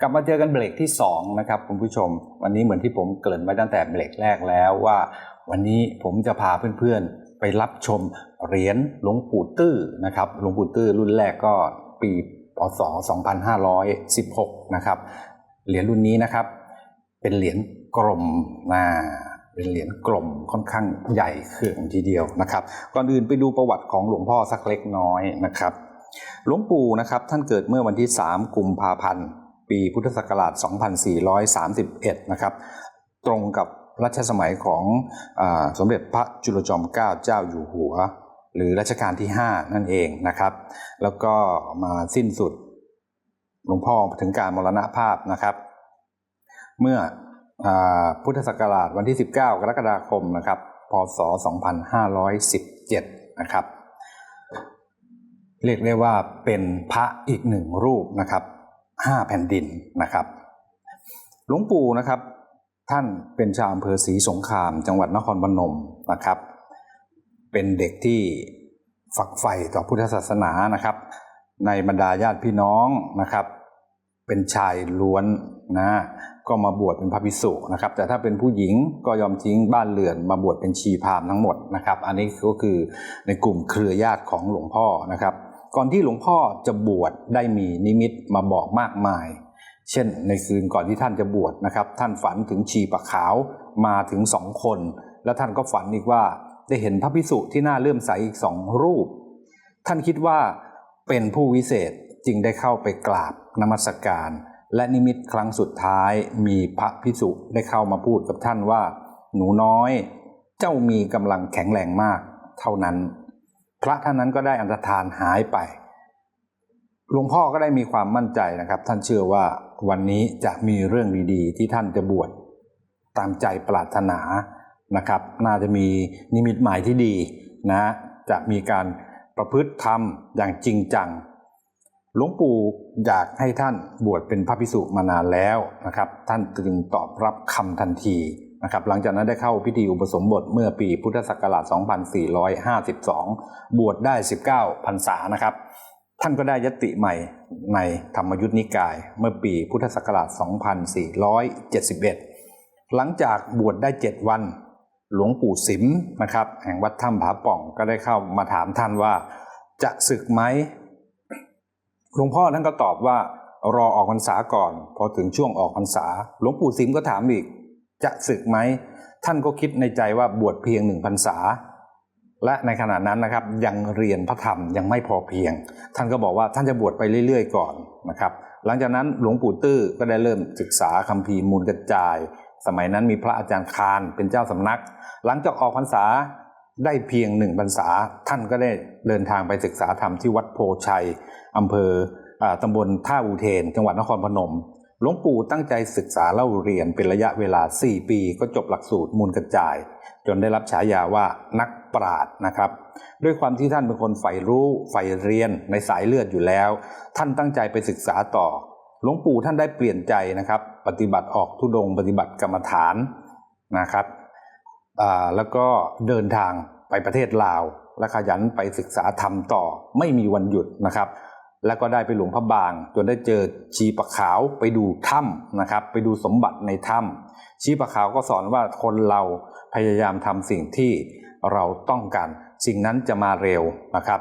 กลับมาเจอกันเบรกที่2นะครับคุณผู้ชม วันนี้เหมือนที่ผมเกริ่นไว้ตั้งแต่เบรกแรกแล้วว่า วันนี้ผมจะพาเพื่อนๆ ไปรับชมเหรียญหลวงปู่ตื้อนะครับหลวงปู่ตื้อรุ่นแรกก็ปีพศ2516นะครับเหรียญรุ่นนี้นะครับ เป็นเหรียญกลมนะเป็นเหรียญกลมค่อนข้างใหญ่เขื่องทีเดียวนะครับ ก่อนอื่นไปดูประวัติของหลวงพ่อสักเล็กน้อยนะครับ หลวงปู่นะครับท่านเกิดเมื่อวันที่ 3 กุมภาพันธ์ ปีพุทธศักราช 2431 นะครับ ตรงกับรัชสมัยของอสมเด็จพระจุลจอมเกล้าเจ้าอยู่หัว หรือรัชกาลที่ 5 นั่นเองนะครับ แล้วก็มาสิ้นสุดหลวงพ่อถึงการมรณภาพนะครับ เมื่ออพุทธศักราชวันที่ 19 กรกฎาคมนะครับ พศ 2517 นะครับ เรียกได้ว่าเป็นพระอีกหนึ่งรูปนะครับ ห้าแผ่นดินนะครับ หลวงปู่นะครับท่านเป็นชาวอำเภอศรีสงคราม จังหวัดนครพนมนะครับ เป็นเด็กที่ฝักใฝ่ต่อพุทธศาสนานะครับ ในบรรดาญาติพี่น้องนะครับ เป็นชายล้วนนะก็มาบวชเป็นพระภิกษุนะครับ แต่ถ้าเป็นผู้หญิงก็ยอมทิ้งบ้านเรือนมาบวชเป็นชีพามทั้งหมดนะครับ อันนี้ก็คือในกลุ่มเครือญาติของหลวงพ่อนะครับ ก่อนที่หลวงพ่อจะบวชได้มีนิมิตมาบอกมากมาย เช่นในคืนก่อนที่ท่านจะบวชนะครับ ท่านฝันถึงชีปะขาวมาถึงสองคน แล้วท่านก็ฝันอีกว่าได้เห็นพระภิกษุที่น่าเลื่อมใสอีกสองรูป ท่านคิดว่าเป็นผู้วิเศษจึงได้เข้าไปกราบนมัสการ และนิมิตครั้งสุดท้ายมีพระภิกษุได้เข้ามาพูดกับท่านว่า หนูน้อย เจ้ามีกำลังแข็งแรงมาก เท่านั้น พระท่านนั้นก็ได้อันตรธานหายไป หลวงพ่อก็ได้มีความมั่นใจนะครับ ท่านเชื่อว่าวันนี้จะมีเรื่องดีๆ ที่ท่านจะบวชตามใจปรารถนานะครับ น่าจะมีนิมิตหมายที่ดีนะจะมีการประพฤติธรรมอย่างจริงจังหลวงปู่อยากให้ท่านบวชเป็นพระภิกษุมานานแล้วนะครับ ท่านจึงตอบรับคำทันที นะครับหลังจากนั้นได้เข้าพิธีอุปสมบทเมื่อปีพุทธศักราช 2452 บวชได้ 19พรรษานะครับ ท่านก็ได้ยติใหม่ในธรรมยุทธนิกาย เมื่อปีพุทธศักราช 2471 หลังจากบวชได้ 7 วันหลวงปู่สิมนะครับ แห่งวัดถ้ำผาป่องก็ได้เข้ามาถามท่านว่า จะศึกไหมหลวงพ่อท่านก็ตอบว่ารอออกพรรษาก่อน พอถึงช่วงออกพรรษา หลวงปู่สิมก็ถามอีก จะศึกไหม ท่านก็คิดในใจว่าบวชเพียงหนึ่งพรรษา และในขณะนั้นนะครับยังเรียนพระธรรมยังไม่พอเพียง ท่านก็บอกว่าท่านจะบวชไปเรื่อย ๆ ก่อนนะครับ หลังจากนั้นหลวงปู่ตื้อก็ได้เริ่มศึกษาคัมภีร์มูลกระจาย สมัยนั้นมีพระอาจารย์คารเป็นเจ้าสำนัก หลังจากออกพรรษาได้เพียงหนึ่งพรรษา ท่านก็ได้เดินทางไปศึกษาธรรมที่วัดโพชัยอำเภอตำบลท่าอุเทน จังหวัดนครพนม หลวงปู่ตั้งใจศึกษาเล่าเรียนเป็นระยะเวลา 4 ปีก็จบหลักสูตรมูลกระจาย จนได้รับฉายาว่านักปราชญ์นะครับ ด้วยความที่ท่านเป็นคนใฝ่รู้ใฝ่เรียนในสายเลือดอยู่แล้ว ท่านตั้งใจไปศึกษาต่อ หลวงปู่ท่านได้เปลี่ยนใจนะครับ ปฏิบัติออกทุดงปฏิบัติกรรมฐานนะครับแล้วก็เดินทางไปประเทศลาวและขยันไปศึกษาธรรมต่อไม่มีวันหยุดนะครับ แล้วก็ได้ไปหลวงพระบาง จนได้เจอชีปะขาวไปดูถ้ำนะครับ ไปดูสมบัติในถ้ำชีปะขาวก็สอนว่าคนเราพยายามทำสิ่งที่เราต้องการสิ่งนั้นจะมาเร็วนะครับ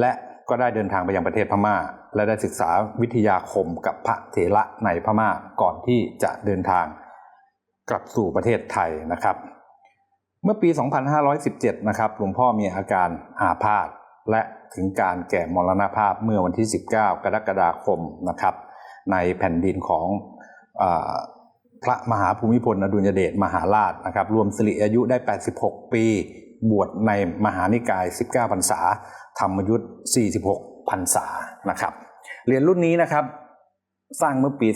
และก็ได้เดินทางไปยังประเทศพม่า และได้ศึกษาวิทยาคมกับพระเถระในพม่าก่อนที่จะเดินทางกลับสู่ประเทศไทยนะครับ เมื่อปี 2517 นะครับหลวงพ่อมีอาการอาพาธ และถึงการแก่มรณภาพเมื่อวันที่ 19 กรกฎาคมนะครับ ในแผ่นดินของอพระมหาภูมิพลอดุลยเดชมหาราชนะครับ รวมสิริอายุได้ 86 ปี บวชในมหานิกาย 19 พรรษา ธรรมยุทธ์ 46 พรรษานะครับ เหรียญรุ่นนี้นะครับ สร้างเมื่อปี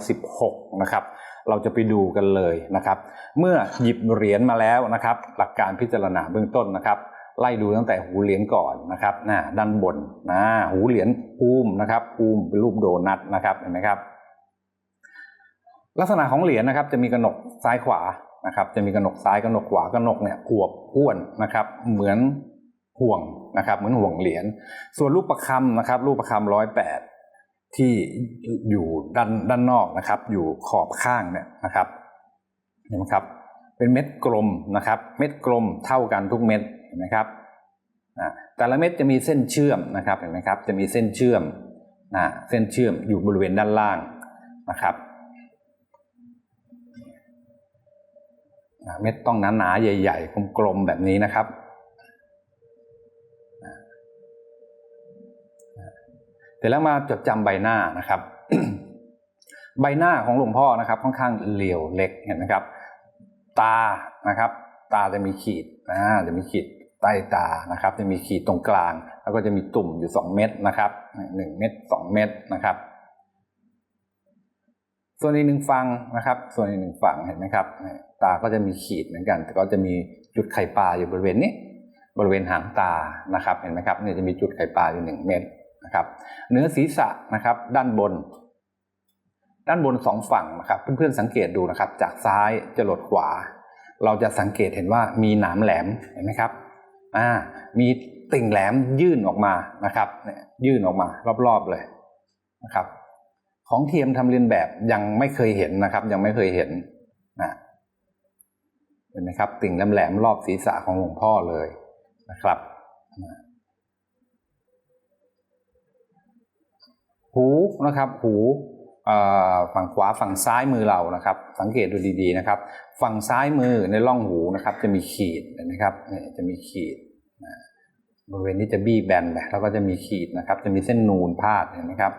2516 นะครับเราจะไปดูกันเลยนะครับ เมื่อหยิบเหรียญมาแล้วนะครับ หลักการพิจารณาเบื้องต้นนะครับ ไล่ดูตั้งแต่หูเหรียญก่อนนะครับนะด้านบนนะหูเหรียญอูมนะครับอูมเป็นรูปโดนัทนะครับเห็นไหมครับ ลักษณะของเหรียญนะครับ จะมีกระหนกซ้ายขวานะครับ จะมีกระหนกซ้ายกระหนกขวากระหนกเนี่ยอวบอ้วนนะครับ เหมือนห่วงนะครับ เหมือนห่วงเหรียญส่วนรูปประคำนะครับ รูปประคำร้อยแปดที่อยู่ด้านด้านนอกนะครับ อยู่ขอบข้างเนี่ยนะครับเห็นไหมครับ เป็นเม็ดกลมนะครับ เม็ดกลมเท่ากันทุกเม็ด ห็นไหมครับแต่ละเม็ดจะมีเส้นเชื่อมนะครับเห็นไหมครับจะมีเส้นเชื่อมนะเส้นเชื่อมอยู่บริเวณด้านล่างนะครับเม็ดต้องหนาๆใหญ่ ๆ กลมๆแบบนี้นะครับเสร็จแล้วมาจดจำใบหน้านะครับ ใบหน้าของหลวงพ่อนะครับ ค่อนข้างเหลียวเล็กเห็นไหมครับ ตานะครับ ตาจะมีขีดนะจะมีขีด ใต้ตานะครับ จะมีขีดตรงกลาง แล้วก็จะมีตุ่มอยู่ 2 เม็ดนะครับหนึ่งเม็ดสองเม็ดนะครับ ส่วนอีกหนึ่งฝั่งนะครับ ส่วนอีกหนึ่งฝั่งเห็นไหมครับตาก็จะมีขีดเหมือนกัน แต่ก็จะมีจุดไข่ปลาอยู่บริเวณนี้ บริเวณหางตานะครับ เห็นไหมครับเนี่ยจะมีจุดไข่ปลาอยู่หนึ่งเม็ดนะครับเนื้อศีรษะนะครับด้านบน ด้านบนสองฝั่งนะครับ เพื่อนๆสังเกตดูนะครับ จากซ้ายจะหลดขวาเราจะสังเกตเห็นว่ามีหนามแหลมเห็นไหมครับ อ่ามีติ่งแหลมยื่นออกมานะครับเนี่ยยื่นออกมารอบๆเลยนะครับ ของเทียมทำเรียนแบบยังไม่เคยเห็นนะครับ ยังไม่เคยเห็นนะเห็นไหมครับ ติ่งแหลมๆรอบศีรษะของหลวงพ่อเลยนะครับ หูนะครับ หูฝั่งขวาฝั่งซ้ายมือเรานะครับ สังเกตดูดีๆนะครับ ฝั่งซ้ายมือในร่องหูนะครับ จะมีขีดเห็นไหมครับจะมีขีด บริเวณนี้จะบี้แบนไปแล้วก็จะมีขีดนะครับ จะมีเส้นนูนพาดเห็นไหมครับ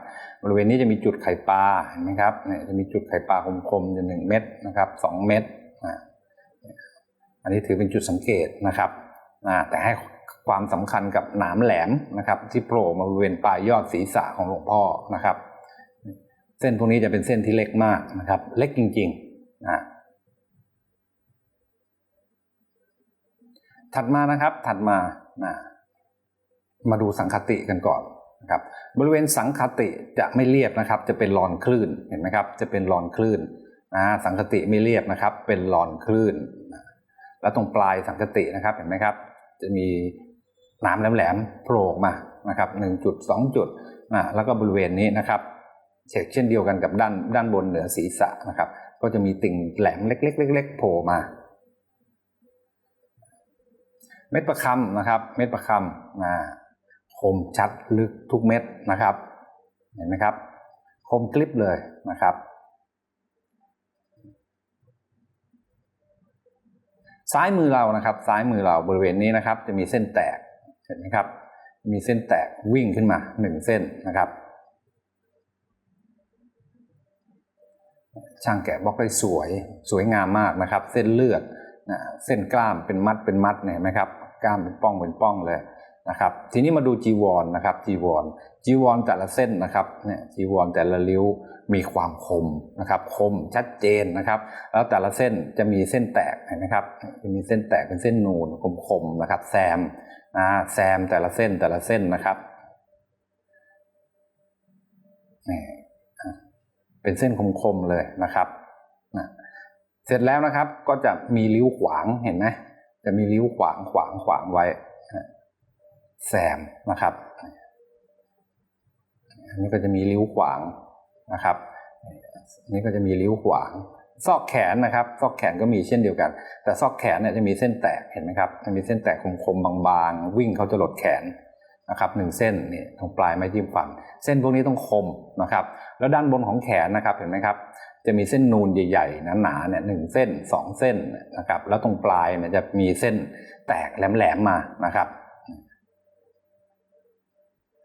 บริเวณนี้จะมีจุดไข่ปลาเห็นไหมครับเนี่ยจะมีจุดไข่ปลาคมๆอยู่หนึ่งเม็ดนะครับสองเม็ดอันนี้ถือเป็นจุดสังเกตนะครับแต่ให้ความสำคัญกับหนามแหลมนะครับ ที่โผล่มาบริเวณปลายยอดศีรษะของหลวงพ่อนะครับ เส้นพวกนี้จะเป็นเส้นที่เล็กมากนะครับ เล็กจริงๆนะ ถัดมานะครับ ถัดมานะมาดูสังคติกันก่อนนะครับ บริเวณสังคติจะไม่เรียบนะครับ จะเป็นรอนคลื่นเห็นไหมครับ จะเป็นรอนคลื่นนะสังคติไม่เรียบนะครับ เป็นรอนคลื่น แล้วตรงปลายสังคตินะครับเห็นไหมครับ จะมีน้ำแหลมๆโผล่มานะครับหนึ่งจุดสองจุดนะแล้วก็บริเวณนี้นะครับเช่นเช่นเดียวกันกับด้านด้านบนเหนือศีรษะนะครับ ก็จะมีติ่งแหลมเล็กๆๆๆโผล่มา เม็ดประคำนะครับ เม็ดประคำนะคมชัดลึกทุกเม็ดนะครับ เห็นไหมครับ คมกลิบเลยนะครับ ซ้ายมือเรานะครับ ซ้ายมือเราบริเวณนี้นะครับ จะมีเส้นแตกเห็นไหมครับ มีเส้นแตกวิ่งขึ้นมาหนึ่งเส้นนะครับ ช่างแกะบล็อกได้สวยสวยงามมากนะครับ เส้นเลือด เส้นกล้ามเป็นมัดเป็นมัดเนี่ยไหมครับกล้ามเป็นป้องเป็นป้องเลยนะครับ ทีนี้มาดูจีวรนะครับจีวรจีวรแต่ละเส้นนะครับเนี่ยจีวรแต่ละริ้วมีความคมนะครับ คมชัดเจนนะครับ แล้วแต่ละเส้นจะมีเส้นแตกเห็นไหมครับจะมีเส้นแตกเป็นเส้นนูนคมๆนะครับ แซมนะแซมแต่ละเส้นแต่ละเส้นนะครับนี่เป็นเส้นคมๆเลยนะครับ เสร็จแล้วนะครับ ก็จะมีริ้วขวางเห็นไหมจะมีริ้วขวางขวางขวางไว้แซมนะครับ อันนี้ก็จะมีริ้วขวางนะครับอันนี้ก็จะมีริ้วขวาง ซอกแขนนะครับ ซอกแขนก็มีเช่นเดียวกัน แต่ซอกแขนเนี่ยจะมีเส้นแตกเห็นไหมครับจะมีเส้นแตกคมๆบางๆ วิ่งเขาจะหลดแขนนะครับหนึ่งเส้นนี่ตรงปลายไม้จิ้มฟัน เส้นพวกนี้ต้องคมนะครับ แล้วด้านบนของแขนนะครับเห็นไหมครับ จะมีเส้นนูนใหญ่ๆหนาๆเนี่ยหนึ่งเส้นสองเส้นนะครับ แล้วตรงปลายเนี่ยจะมีเส้นแตกแหลมๆมานะครับ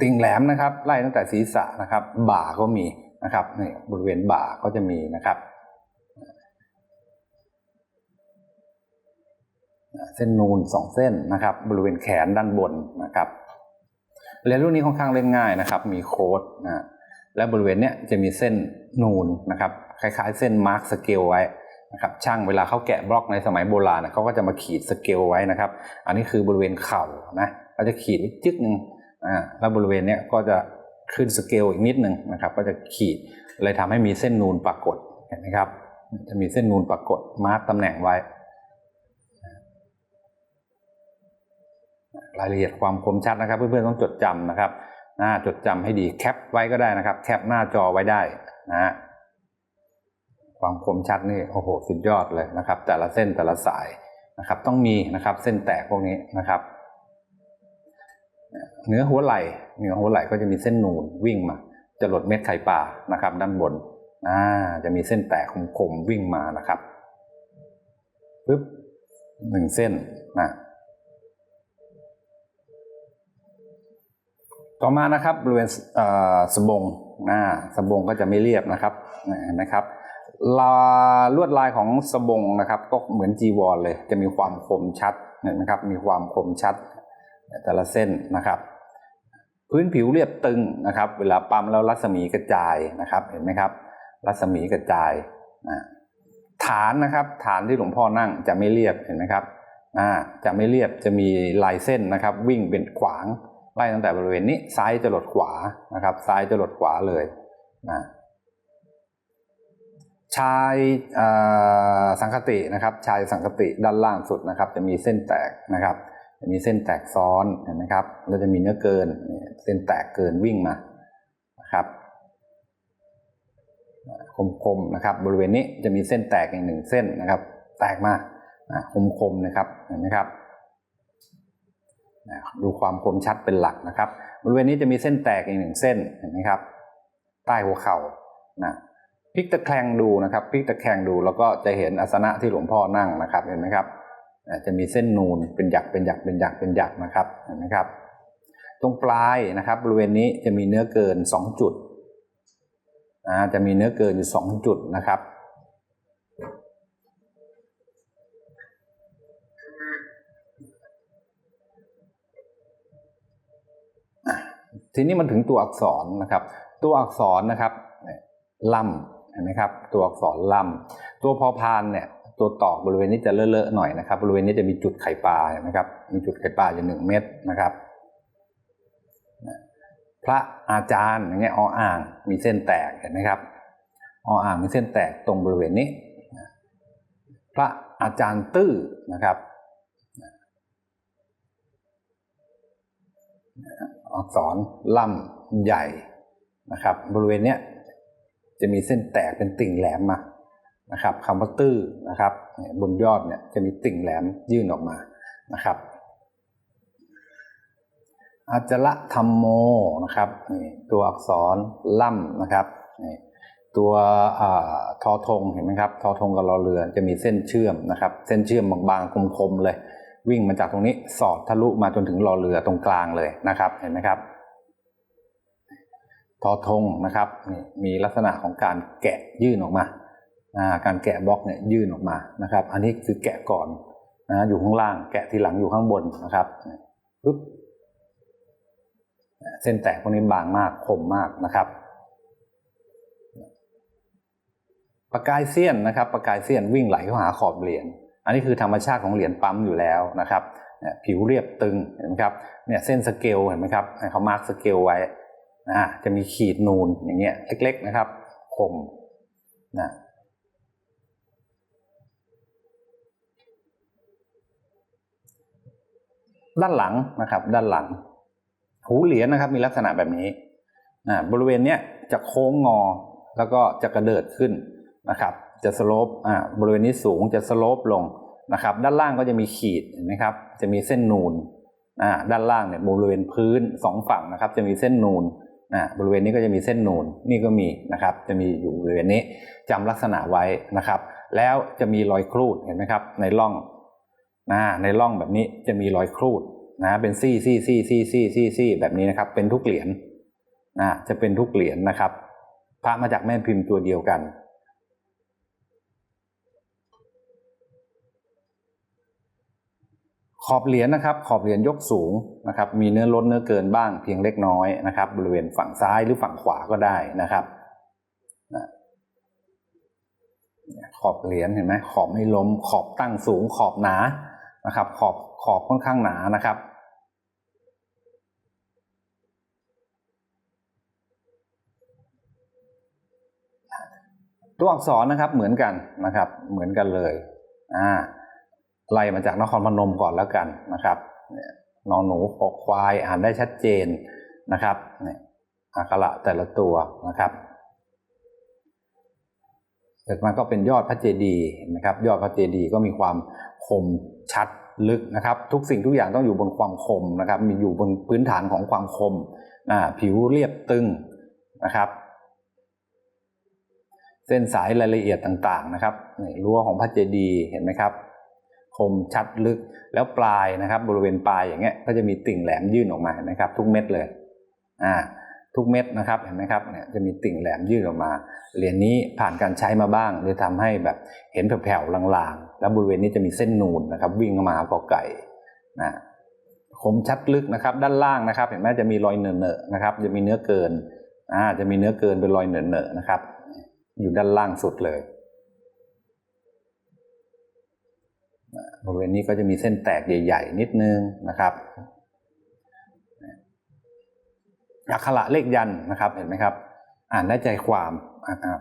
ติ่งแหลมนะครับไล่ตั้งแต่ศีรษะนะครับ บ่าก็มีนะครับนี่บริเวณบ่าก็จะมีนะครับเส้นนูนสองเส้นนะครับ บริเวณแขนด้านบนนะครับเรียนรุ่นนี้ค่อนข้างเล่นง่ายนะครับ มีโค้ดนะ และบริเวณเนี้ยจะมีเส้นนูนนะครับคล้ายๆ เส้นมาร์กสเกลไว้นะครับช่างเวลาเขาแกะบล็อกในสมัยโบราณเขาก็จะมาขีดสเกลไว้นะครับ อันนี้คือบริเวณเข่านะเขาจะขีดจึ๊กหนึ่งอ่าแล้วบริเวณเนี้ยก็จะขึ้นสเกลอีกนิดหนึ่งนะครับ ก็จะขีดเลยทำให้มีเส้นนูนปรากฏเห็นไหมครับ จะมีเส้นนูนปรากฏมาร์กตำแหน่งไว้ รายละเอียดความคมชัดนะครับ เพื่อนๆต้องจดจำนะครับ อ่าจดจำให้ดีแคปไว้ก็ได้นะครับ แคปหน้าจอไว้ได้นะฮะความคมชัดนี่โอ้โหสุดยอดเลยนะครับ แต่ละเส้นแต่ละสายนะครับ ต้องมีนะครับเส้นแตกพวกนี้นะครับเหนือหัวไหล่เหนือหัวไหล่ก็จะมีเส้นนูนวิ่งมาจะหลดเม็ดไข่ปลานะครับ ด้านบนอ่าจะมีเส้นแตกคมๆวิ่งมานะครับปึ๊บหนึ่งเส้นนะ ต่อมานะครับบริเวณสะบงอ่าสะบงก็จะไม่เรียบนะครับเห็นไหมครับลาลวดลายของสะบงนะครับ ก็เหมือนจีวรเลย จะมีความคมชัดเห็นไหมครับ มีความคมชัดแต่ละเส้นนะครับ พื้นผิวเรียบตึงนะครับ เวลาปั๊มแล้วรัศมีกระจายนะครับ เห็นไหมครับ รัศมีกระจายอ่าฐานนะครับ ฐานที่หลวงพ่อนั่งจะไม่เรียบเห็นไหมครับจะไม่เรียบจะมีลายเส้นนะครับ วิ่งเป็นขวาง ไล่ตั้งแต่บริเวณนี้ซ้ายจะหลดขวานะครับ ซ้ายจะหลดขวาเลยนะชายสังคตินะครับ ชายสังคติด้านล่างสุดนะครับ จะมีเส้นแตกนะครับ จะมีเส้นแตกซ้อนเห็นไหมครับแล้วจะมีเนื้อเกินเส้นแตกเกินวิ่งมานะครับคมๆนะครับ บริเวณนี้จะมีเส้นแตกอีกหนึ่งเส้นนะครับ แตกมาคมๆนะครับเห็นไหมครับ ดูความคมชัดเป็นหลักนะครับบริเวณนี้จะมีเส้นแตกอีกหนึ่งเส้นเห็นไหมครับ ใต้หัวเข่านะพลิกตะแคงดูนะครับพลิกตะแคงดูแล้วก็จะเห็นอาสนะที่หลวงพ่อนั่งนะครับเห็นไหมครับจะมีเส้นนูนเป็นหยักเป็นหยักเป็นหยักเป็นหยักนะครับเห็นไหมครับ ตรงปลายนะครับ บริเวณนี้จะมีเนื้อเกินสองจุดจะมีเนื้อเกินอยู่สองจุดนะครับ ทีนี้มันถึงตัวอักษรนะครับ ตัวอักษรนะครับลำเห็นไหมครับ ตัวอักษรลำตัวพอพานเนี่ยตัวตอกบริเวณนี้จะเลอะๆหน่อยนะครับ บริเวณนี้จะมีจุดไข่ปลาเห็นไหมครับ มีจุดไข่ปลาอยู่หนึ่งเม็ดนะครับพระอาจารย์อย่างเงี้ยออ่างมีเส้นแตกเห็นไหมครับออ่างมีเส้นแตกตรงบริเวณนี้ พระอาจารย์ตื้อนะครับ อักษรล่ำใหญ่นะครับ บริเวณเนี้ยจะมีเส้นแตกเป็นติ่งแหลมมานะครับคำว่าตื้อนะครับบนยอดเนี่ยจะมีติ่งแหลมยื่นออกมานะครับอาจละธรรมโมนะครับนี่ตัวอักษรล่ำนะครับนี่ตัวอทอทงเห็นไหมครับทอทงกับรอเรือจะมีเส้นเชื่อมนะครับ เส้นเชื่อมบางๆคมๆเลย วิ่งมาจากตรงนี้สอดทะลุมาจนถึงรอเรือตรงกลางเลยนะครับเห็นไหมครับทอทงนะครับมีลักษณะของการแกะยื่นออกมาการแกะบล็อกเนี่ยยื่นออกมานะครับ อันนี้คือแกะก่อนนะอยู่ข้างล่าง แกะทีหลังอยู่ข้างบนนะครับปึ๊บเส้นแตกพวกนี้บางมากคมมากนะครับประกายเสี้ยนนะครับประกายเสี้ยนวิ่งไหลเข้าหาขอบเหรียญ อันนี้คือธรรมชาติของเหรียญปั๊มอยู่แล้วนะครับผิวเรียบตึงเห็นไหมครับเนี่ยเส้นสเกลเห็นไหมครับเขามาร์กสเกลไว้อ่าจะมีขีดนูนอย่างเงี้ยเล็ก ๆนะครับคมนะด้านหลังนะครับ ด้านหลัง หูเหรียญนะครับ มีลักษณะแบบนี้อ่าบริเวณเนี้ยจะโค้งงอแล้วก็จะกระเดิดขึ้นนะครับ จะสโลปอ่าบริเวณนี้สูงจะสโลปลงนะครับ ด้านล่างก็จะมีขีดเห็นไหมครับ จะมีเส้นนูนอ่าด้านล่างเนี่ยบริเวณพื้นสองฝั่งนะครับ จะมีเส้นนูนอ่าบริเวณนี้ก็จะมีเส้นนูนนี่ก็มีนะครับ จะมีอยู่บริเวณนี้จำลักษณะไว้นะครับ แล้วจะมีรอยครูดเห็นไหมครับ ในร่องนะในร่องแบบนี้จะมีรอยครูดนะเป็นซี่ซี่ซี่ซี่ซี่ซี่ซี่แบบนี้นะครับ เป็นทุกเหรียญนะจะเป็นทุกเหรียญนะครับ พระมาจากแม่พิมพ์ตัวเดียวกัน ขอบเหรียญนะครับ ขอบเหรียญยกสูงนะครับ มีเนื้อล้นเนื้อเกินบ้างเพียงเล็กน้อยนะครับ บริเวณฝั่งซ้ายหรือฝั่งขวาก็ได้นะครับขอบเหรียญเห็นไหมขอบไม่ล้ม ขอบตั้งสูงขอบหนานะครับ ขอบขอบค่อนข้างหนานะครับตัวอักษรนะครับเหมือนกันนะครับ เหมือนกันเลยอ่า ไล่มาจากนครพนมก่อนแล้วกันนะครับนอนหนูขอควายอ่านได้ชัดเจนนะครับเนี่ยอักขระแต่ละตัวนะครับเสร็จมาก็เป็นยอดพระเจดีย์นไหมครับ ยอดพระเจดีย์ก็มีความคมชัดลึกนะครับ ทุกสิ่งทุกอย่างต้องอยู่บนความคมนะครับ มีอยู่บนพื้นฐานของความคมผิวเรียบตึงนะครับ เส้นสายรายละเอียดต่างๆนะครับรั้วของพระเจดีย์เห็นไหมครับ คมชัดลึกแล้วปลายนะครับ บริเวณปลายอย่างเงี้ยก็จะมีติ่งแหลมยื่นออกมาเห็นไหมครับ ทุกเม็ดเลยอ่าทุกเม็ดนะครับเห็นไหมครับเนี่ยจะมีติ่งแหลมยื่นออกมา เหรียญนี้ผ่านการใช้มาบ้างเลยทำให้แบบเห็นแผ่วๆลางๆ แล้วบริเวณนี้จะมีเส้นนูนนะครับ วิ่งเข้ามาหากอไก่นะคมชัดลึกนะครับ ด้านล่างนะครับ เห็นไหมจะมีรอยเหนอะๆนะครับ จะมีเนื้อเกินอ่าจะมีเนื้อเกินเป็นรอยเหนอะๆนะครับ อยู่ด้านล่างสุดเลย บริเวณนี้ก็จะมีเส้นแตกใหญ่ๆ นิดนึงนะครับอักขระเลขยันนะครับเห็นไหมครับ อ่านได้ใจความ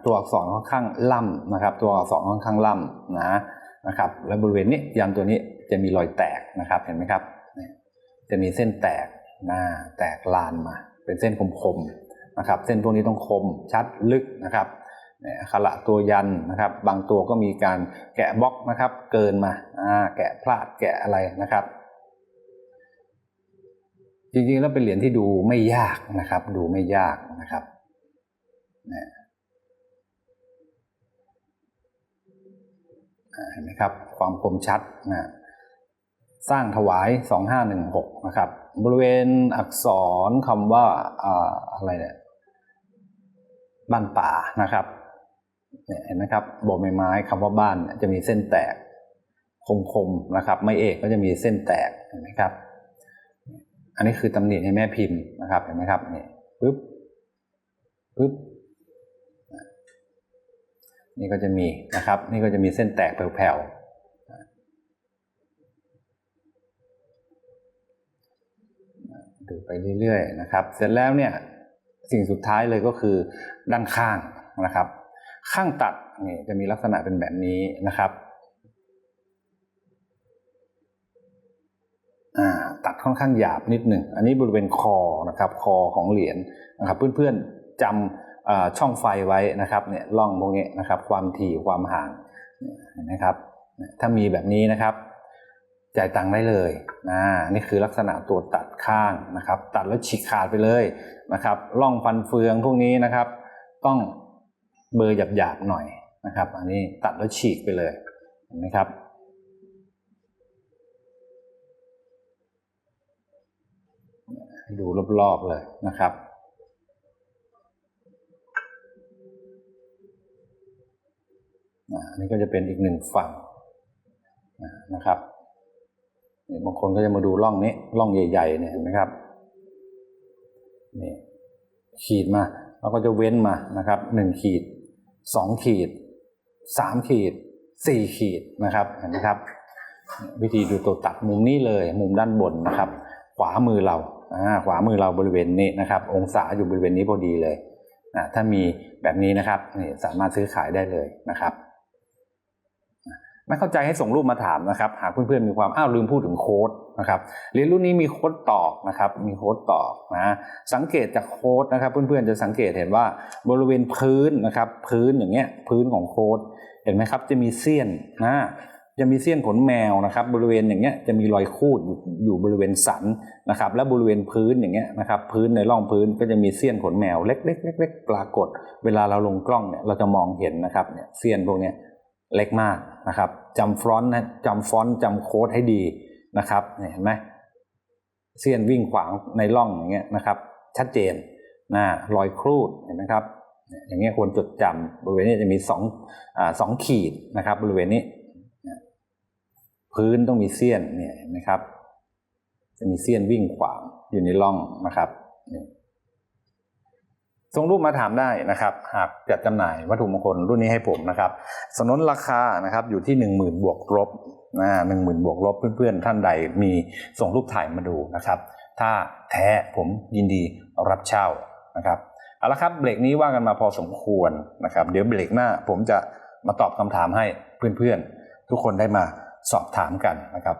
ตัวอักษรค่อนข้างล่ำนะครับ ตัวอักษรค่อนข้างล่ำนะนะครับ แล้วบริเวณนี้ยันตัวนี้จะมีรอยแตกนะครับเห็นไหมครับ จะมีเส้นแตกหน้าแตกลานมา เป็นเส้นคมๆนะครับ เส้นพวกนี้ต้องคมชัดลึกนะครับ ขระตัวยันนะครับ บางตัวก็มีการแกะบล็อกนะครับเกินมาแกะพลาดแกะอะไรนะครับ จริงๆแล้วเป็นเหรียญที่ดูไม่ยากนะครับ ดูไม่ยากนะครับเห็นไหมครับความคมชัดนะสร้างถวาย 2516 นะครับ บริเวณอักษรคำว่าอ่าอะไรเนี่ยบ้านป่านะครับ เห็นไหมครับโบกไม้ไม้คำว่าบ้านจะมีเส้นแตกคมๆนะครับ ไม่เอกก็จะมีเส้นแตกเห็นไหมครับ อันนี้คือตำหนิในแม่พิมพ์นะครับเห็นไหมครับนี่ปึ๊บปึ๊บนี่ก็จะมีนะครับ นี่ก็จะมีเส้นแตกแผ่วๆดูไปเรื่อยๆนะครับ เสร็จแล้วเนี่ยสิ่งสุดท้ายเลยก็คือด้านข้างนะครับ ข้างตัดนี่จะมีลักษณะเป็นแบบนี้นะครับตัดค่อนข้างหยาบนิดหนึ่ง อันนี้บริเวณคอนะครับคอของเหรียญนะครับ เพื่อนๆจำช่องไฟไว้นะครับเนี่ยร่องตรงนี้นะครับ ความถี่ความห่างเห็นไหมครับ ถ้ามีแบบนี้นะครับ จ่ายตังค์ได้เลยนะนี่คือลักษณะตัวตัดข้างนะครับ ตัดแล้วฉีกขาดไปเลยนะครับร่องฟันเฟืองพวกนี้นะครับ ต้อง เบอร์หยาบๆหน่อยนะครับ อันนี้ตัดแล้วฉีกไปเลยเห็นไหมครับดูรอบๆเลยนะครับ อันนี้ก็จะเป็นอีกหนึ่งฝั่งนะครับนี่บางคนก็จะมาดูร่องนี้ร่องใหญ่ๆเนี่ยเห็นไหมครับนี่ขีดมา แล้วก็จะเว้นมานะครับหนึ่งขีด สองขีดสามขีดสี่ขีดนะครับเห็นไหมครับ วิธีดูตัวตัดมุมนี้เลยมุมด้านบนนะครับ ขวามือเราขวามือเราบริเวณนี้นะครับ องศาอยู่บริเวณนี้พอดีเลยถ้ามีแบบนี้นะครับนี่สามารถซื้อขายได้เลยนะครับไม่เข้าใจให้ส่งรูปมาถามนะครับ หากเพื่อนๆมีความอ้าวลืมพูดถึงโค้ด นะครับเหรียนรุ่นนี้มีโค้ดตอกนะครับมีโค้ดตอกนะสังเกตจากโค้ดนะครับเพื่อนๆจะสังเกตเห็นว่าบริเวณพื้นนะครับพื้นอย่างเงี้ยพื้นของโค้ดเห็นไหมครับจะมีเสี้ยนนะจะมีเสี้ยนขนแมวนะครับบริเวณอย่างเงี้ยจะมีรอยคูดอยู่อยู่บริเวณสันนะครับและบริเวณพื้นอย่างเงี้ยนะครับพื้นในร่องพื้นก็จะมีเสี้ยนขนแมวเล็กๆเล็กๆปรากฏ เวลาเราลงกล้องเนี่ยเราจะมองเห็นนะครับเนี่ยเสี้ยนพวกเนี้ยเล็กมากนะครับจำฟอนต์นะจำฟอนต์จำโค้ดให้ดี นะครับเห็นไหมเสี้ยนวิ่งขวางในร่องอย่างเงี้ยนะครับ ชัดเจนนะรอยครูดเห็นไหมครับ อย่างเงี้ยควรจดจำบริเวณนี้จะมีสองอ่าสองขีดนะครับ บริเวณนี้ พื้นต้องมีเสี้ยนเนี่ยเห็นไหมครับ จะมีเสี้ยนวิ่งขวางอยู่ในร่องนะครับนี่ ส่งรูปมาถามได้นะครับ หากจัดจำหน่ายวัตถุมงคลรุ่นนี้ให้ผมนะครับสนนราคานะครับอยู่ที่ 1 0,000 บวกลบนะหนึ่งหมื่นบวกลบเพื่อนๆ ท่านใดมีส่งรูปถ่ายมาดูนะครับ ถ้าแท้ผมยินดีรับเช่านะครับ เอาละครับเบรกนี้ว่ากันมาพอสมควรนะครับ เดี๋ยวเบรกหน้าผมจะมาตอบคำถามให้เพื่อนๆ ทุกคนได้มาสอบถามกันนะครับ